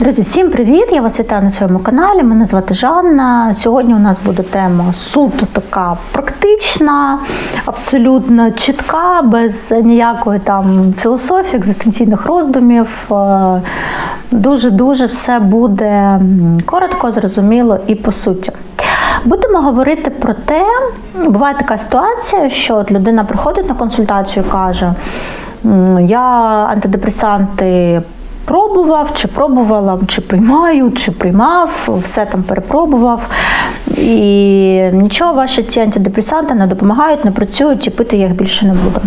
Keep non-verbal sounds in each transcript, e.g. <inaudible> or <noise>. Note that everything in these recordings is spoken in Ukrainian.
Друзі, всім привіт! Я вас вітаю на своєму каналі. Мене звати Жанна. Сьогодні у нас буде тема суто така практична, абсолютно чітка, без ніякої там філософії, екзистенційних роздумів. Е, Дуже-дуже все буде коротко, зрозуміло і по суті. Будемо говорити про те, буває така ситуація, що от людина приходить на консультацію і каже: я антидепресанти пробував, чи пробувала, чи приймаю, чи приймав, все там перепробував. І нічого ваші ці антидепресанти не допомагають, не працюють, і пити їх більше не буду.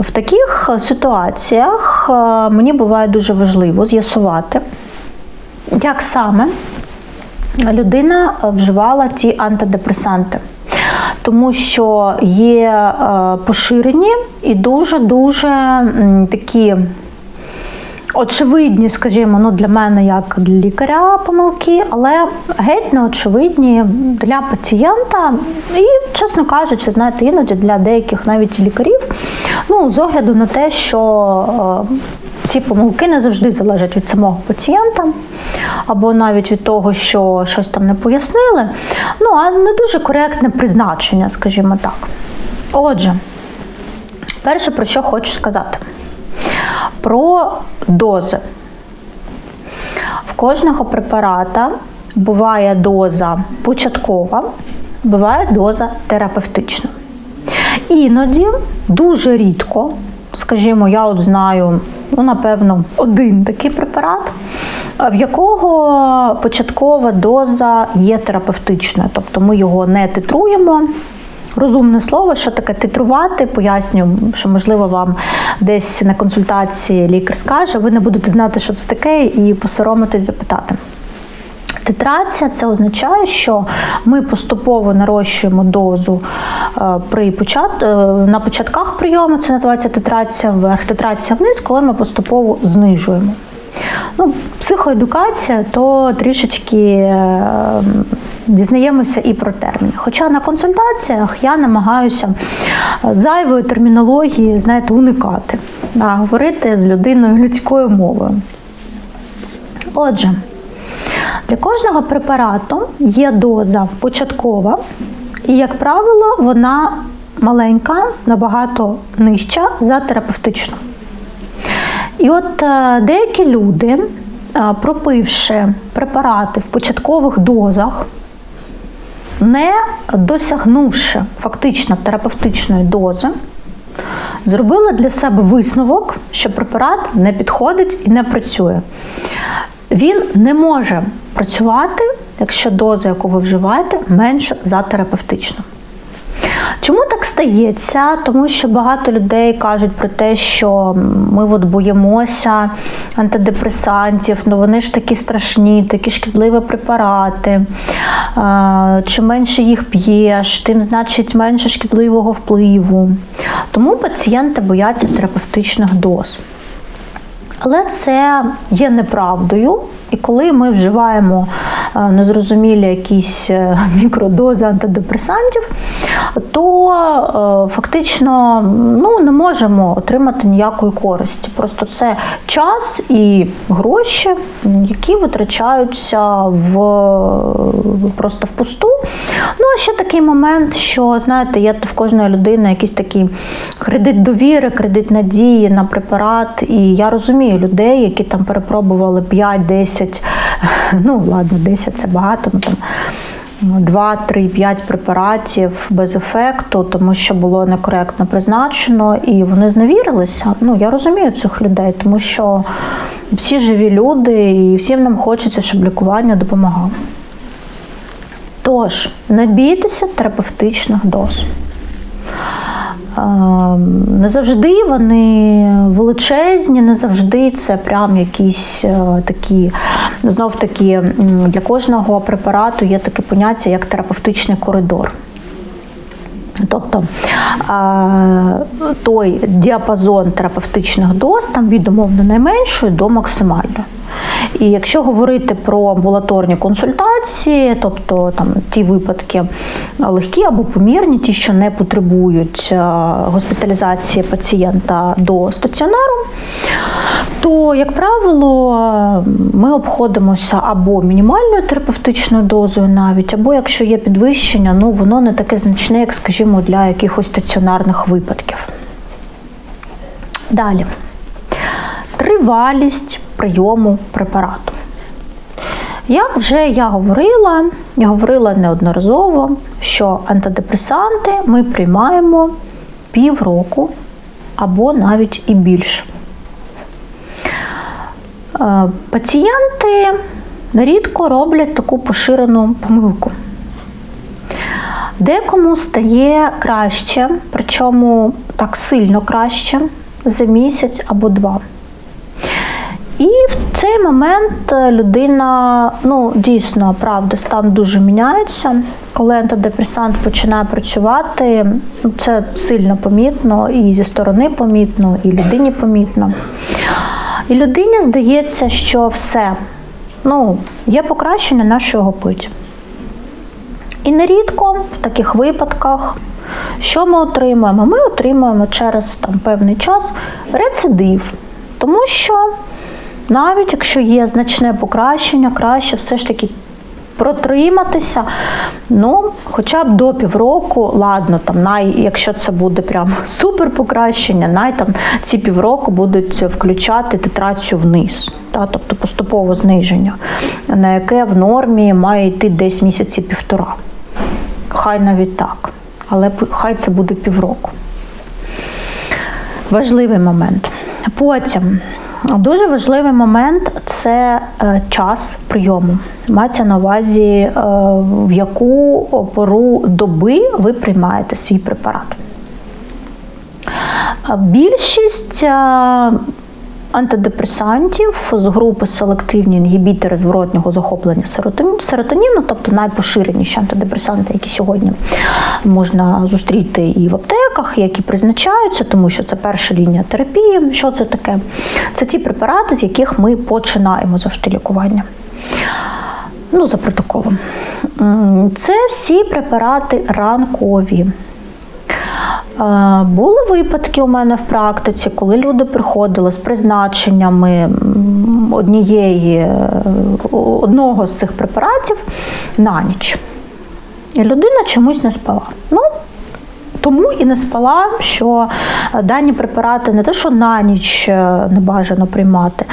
В таких ситуаціях е, мені буває дуже важливо з'ясувати, як саме людина вживала ті антидепресанти. Тому що є е, поширені і дуже-дуже такі очевидні, скажімо, ну для мене як для лікаря помилки, але геть не очевидні для пацієнта і, чесно кажучи, знаєте, іноді для деяких навіть лікарів, ну, з огляду на те, що е, ці помилки не завжди залежать від самого пацієнта, або навіть від того, що щось там не пояснили. Ну, а не дуже коректне призначення, скажімо так. Отже, перше, про що хочу сказати. Про дози. В кожного препарата буває доза початкова, буває доза терапевтична. Іноді дуже рідко, скажімо, я от знаю, ну, напевно, один такий препарат, в якого початкова доза є терапевтичною, тобто ми його не титруємо. Розумне слово, що таке титрувати, поясню, що можливо вам десь на консультації лікар скаже, ви не будете знати, що це таке, і посоромитись запитати. Титрація це означає, що ми поступово нарощуємо дозу е, при почат... е, на початках прийому, це називається титрація вверх, титрація вниз, коли ми поступово знижуємо. Ну, психоедукація, то трішечки е, дізнаємося і про терміни. Хоча на консультаціях я намагаюся зайвої термінології, знаєте, уникати, а говорити з людиною людською мовою. Отже, для кожного препарату є доза початкова, і, як правило, вона маленька, набагато нижча за терапевтичну. І от е, деякі люди, е, пропивши препарати в початкових дозах, не досягнувши фактично терапевтичної дози, зробили для себе висновок, що препарат не підходить і не працює. Він не може працювати, якщо доза, яку ви вживаєте, менша за терапевтичну. Чому так стається? Тому що багато людей кажуть про те, що ми от боїмося антидепресантів, ну вони ж такі страшні, такі шкідливі препарати. Е, Чим менше їх п'єш, тим значить менше шкідливого впливу. Тому пацієнти бояться терапевтичних доз. Але це є неправдою, і коли ми вживаємо е, незрозумілі якісь е, <laughs> мікродози антидепресантів, то е, фактично ну, не можемо отримати ніякої користі. Просто це час і гроші, які витрачаються в просто впусту. Ну а ще такий момент, що знаєте, є в кожної людини якийсь такий кредит довіри, кредит надії на препарат. І я розумію людей, які там перепробували 5-10, <laughs> ну ладно, 10 це багато, ну там. 2, 3, 5 препаратів без ефекту, тому що було некоректно призначено, і вони зневірилися. Ну я розумію цих людей, тому що всі живі люди, і всім нам хочеться, щоб лікування допомагало. Тож, не бійтеся терапевтичних доз. Ем, Не завжди вони величезні, не завжди це прям якісь е, такі. Знов таки, для кожного препарату є таке поняття, як терапевтичний коридор. Тобто е, той діапазон терапевтичних доз там від умовно найменшої до максимальної. І якщо говорити про амбулаторні консультації, тобто там ті випадки легкі або помірні, ті, що не потребують е, госпіталізації пацієнта до стаціонару, то, як правило, ми обходимося або мінімальною терапевтичною дозою навіть, або якщо є підвищення, ну воно не таке значне, як, скажімо, для якихось стаціонарних випадків. Далі. Тривалість прийому препарату. Як вже я говорила, я говорила неодноразово, що антидепресанти ми приймаємо півроку або навіть і більше. Е, Пацієнти нерідко роблять таку поширену помилку. Декому стає краще, причому так сильно краще за місяць або два. І в цей момент людина, ну дійсно, правда, стан дуже міняється. Коли антидепресант починає працювати, це сильно помітно, і зі сторони помітно, і людині помітно. І людині здається, що все, ну, є покращення, на що його пить. І нерідко в таких випадках, що ми отримуємо? Ми отримуємо через там, певний час рецидив. Тому що навіть якщо є значне покращення, краще все ж таки протриматися, ну, хоча б до півроку, ладно, там, най, якщо це буде прям <laughs> супер покращення, най там ці півроку будуть включати титрацію вниз, та, тобто поступове зниження, на яке в нормі має йти десь місяці півтора. Хай навіть так, але хай це буде півроку. Важливий момент. Потім дуже важливий момент це е, час прийому. Мається на увазі, е, в яку пору доби ви приймаєте свій препарат. Більшість е, антидепресантів з групи селективні інгібітори зворотнього захоплення серотоніну, тобто найпоширеніші антидепресанти, які сьогодні можна зустріти і в аптеках, які призначаються, тому що це перша лінія терапії. Що це таке? Це ті препарати, з яких ми починаємо завжди лікування. Ну, за протоколом. Це всі препарати ранкові. Були випадки у мене в практиці, коли люди приходили з призначеннями однієї, одного з цих препаратів на ніч. І людина чомусь не спала. Ну, тому і не спала, що дані препарати не те, що на ніч е, не бажано приймати,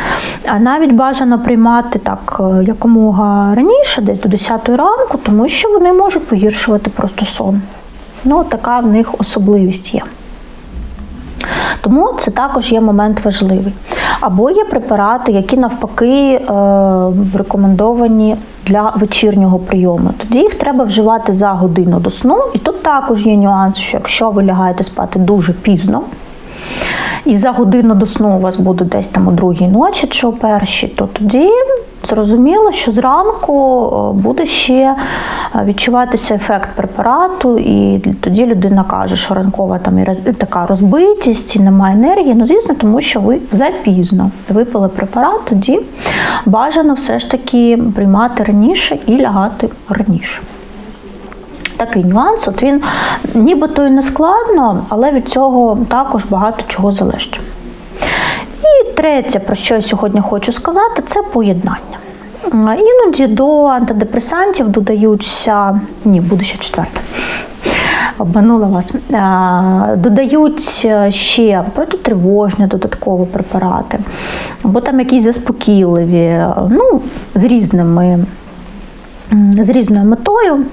а навіть бажано приймати так е, якомога раніше, десь до 10 ранку, тому що вони можуть погіршувати просто сон. Ну, така в них особливість є. Тому це також є момент важливий. Або є препарати, які навпаки е, рекомендовані для вечірнього прийому. Тоді їх треба вживати за годину до сну. І тут також є нюанс, що якщо ви лягаєте спати дуже пізно, і за годину до сну у вас буде десь там у другій ночі чи у першій, то тоді зрозуміло, що зранку е, буде ще е, відчуватися ефект препарату, і тоді людина каже, що ранкова там і така розбитість, і немає енергії. Ну, звісно, тому що ви запізно випили препарат, тоді бажано все ж таки приймати раніше і лягати раніше. Такий нюанс, от він нібито і не складно, але від цього також багато чого залежить. І третє, про що я сьогодні хочу сказати, це поєднання. Іноді до антидепресантів додаються, ні, буде ще четверте. Обманула вас, додають ще протитривожні додаткові препарати, або там якісь заспокійливі, ну, з різними, з різною метою.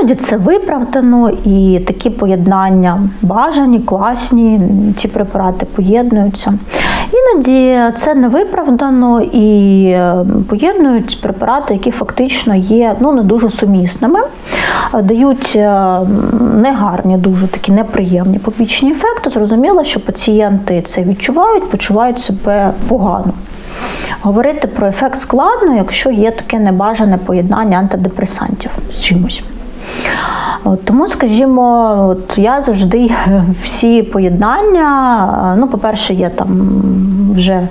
Іноді це виправдано і такі поєднання бажані, класні, ці препарати поєднуються. Іноді це не виправдано і е, поєднують препарати, які фактично є ну, не дуже сумісними, дають е, негарні, дуже такі неприємні побічні ефекти. Зрозуміло, що пацієнти це відчувають, почувають себе погано. Говорити про ефект складно, якщо є таке небажане поєднання антидепресантів з чимось. От, Тому, скажімо, от я завжди <laughs> всі поєднання, ну, по-перше, є там вже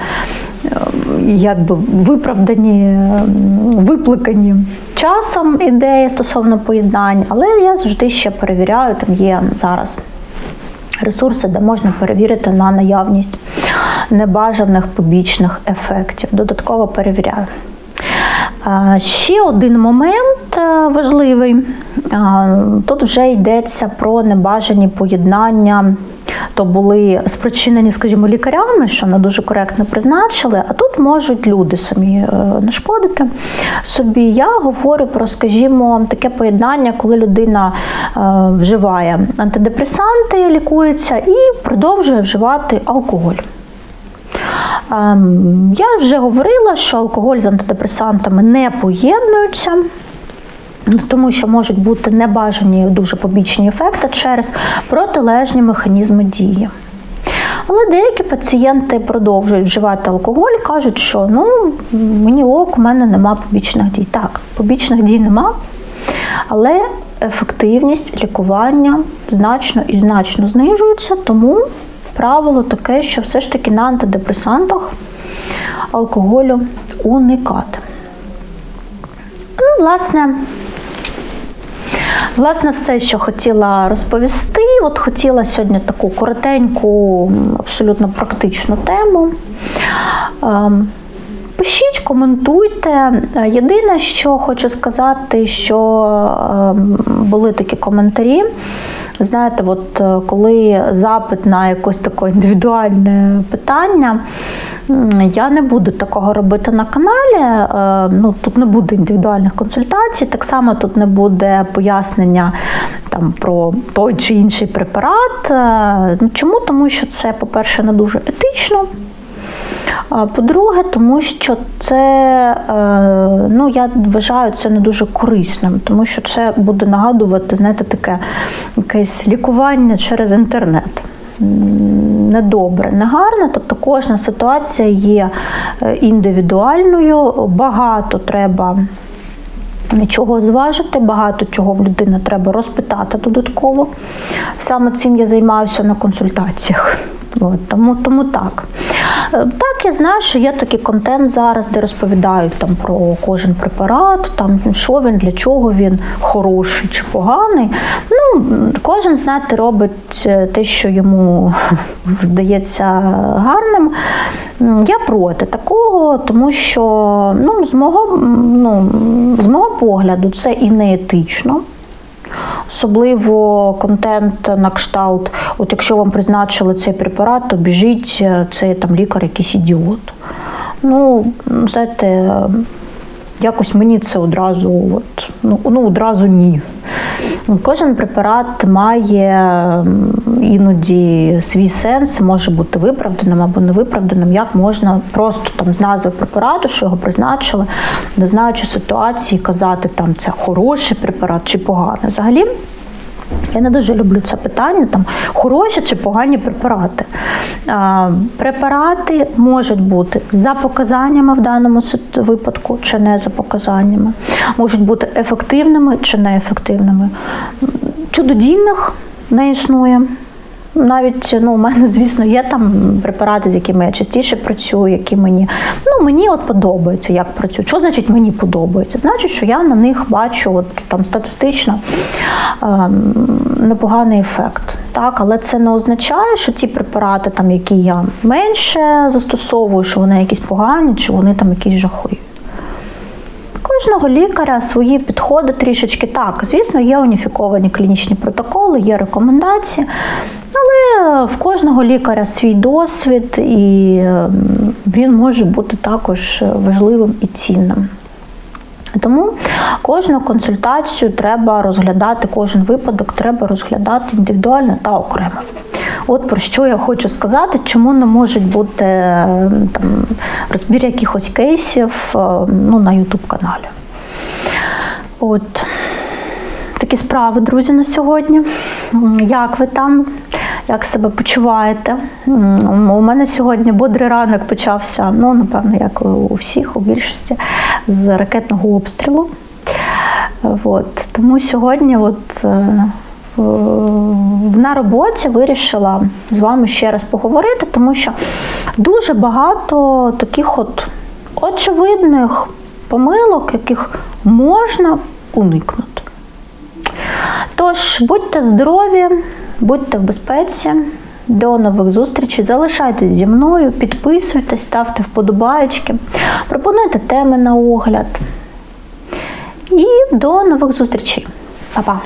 якби виправдані, м, викликані часом ідеї стосовно поєднань, але я завжди ще перевіряю, там є зараз ресурси, де можна перевірити на наявність небажаних побічних ефектів. Додатково перевіряю. Ще один момент е, важливий. Тут вже йдеться про небажані поєднання, то були спричинені, скажімо, лікарями, що не дуже коректно призначили, а тут можуть люди самі е, нашкодити собі. Я говорю про, скажімо, таке поєднання, коли людина е, вживає антидепресанти, лікується і продовжує вживати алкоголь. Ем, Я вже говорила, що алкоголь з антидепресантами не поєднуються. Тому що можуть бути небажані дуже побічні ефекти через протилежні механізми дії. Але деякі пацієнти продовжують вживати алкоголь, кажуть, що ну мені ок, у мене нема побічних дій. Так, побічних дій нема, але ефективність лікування значно і значно знижується, тому правило таке, що все ж таки на антидепресантах алкоголю уникати. Ну, власне, Власне, все, що хотіла розповісти. От хотіла сьогодні таку коротеньку, абсолютно практичну тему. Ем, Пишіть, коментуйте. Єдине, що хочу сказати, що ем, були такі коментарі. Знаєте, от е, коли запит на якось таке індивідуальне питання, я не буду такого робити на каналі. е, Ну, тут не буде індивідуальних консультацій, так само тут не буде пояснення там, про той чи інший препарат. Е, Ну, Чому? Тому що це, по-перше, не дуже етично. По-друге, тому що це, е, ну я вважаю це не дуже корисним, тому що це буде нагадувати, знаєте, таке якесь лікування через інтернет. Недобре, негарне, тобто кожна ситуація є е, індивідуальною, багато треба чого зважити, багато чого в людини треба розпитати додатково. Саме цим я займаюся на консультаціях. От, тому, тому так. Е, Так, я знаю, що є такий контент зараз, де розповідають там про кожен препарат, там що він, для чого він хороший чи поганий. Ну, кожен, знаєте, робить е, те, що йому <laughs> здається гарним. Я проти такого, тому що ну, з мого, ну, з мого погляду це і не етично. Особливо контент на кшталт, от якщо вам призначили цей препарат, то біжіть, е, це там лікар якийсь ідіот. Ну, знаєте, якось мені це одразу, от, ну, ну одразу ні. Кожен препарат має іноді свій сенс, може бути виправданим або невиправданим. Як можна просто там з назви препарату, що його призначили, не знаючи ситуації, казати там це хороший препарат чи поганий. Взагалі. Я не дуже люблю це питання, там хороші чи погані препарати. А, препарати можуть бути за показаннями в даному випадку, чи не за показаннями, можуть бути ефективними чи неефективними. Чудодійних не існує. Навіть ну, у мене, звісно, є там препарати, з якими я частіше працюю, які мені ну мені от подобається, як працюю. Що значить мені подобається? Значить, що я на них бачу от там статистично ем, непоганий ефект. Так, але це не означає, що ті препарати, там, які я менше застосовую, що вони якісь погані, чи вони там якісь жахливі. Кожного лікаря свої підходи трішечки так. Звісно, є уніфіковані клінічні протоколи, є рекомендації, в кожного лікаря свій досвід, і ем, він може бути також важливим і цінним. Тому кожну консультацію треба розглядати, кожен випадок треба розглядати індивідуально та окремо. От про що я хочу сказати, чому не можуть бути е, там розбір якихось кейсів е, ну, на YouTube каналі. От. Такі справи, друзі, на сьогодні. Як ви там? Як себе почуваєте? У мене сьогодні бодрий ранок почався, ну, напевно, як у всіх, у більшості, з ракетного обстрілу. От. Тому сьогодні от, е, на роботі вирішила з вами ще раз поговорити, тому що дуже багато таких от очевидних помилок, яких можна уникнути. Тож, будьте здорові, будьте в безпеці. До нових зустрічей. Залишайтесь зі мною, підписуйтесь, ставте вподобаєчки, пропонуйте теми на огляд. І до нових зустрічей. Па-па!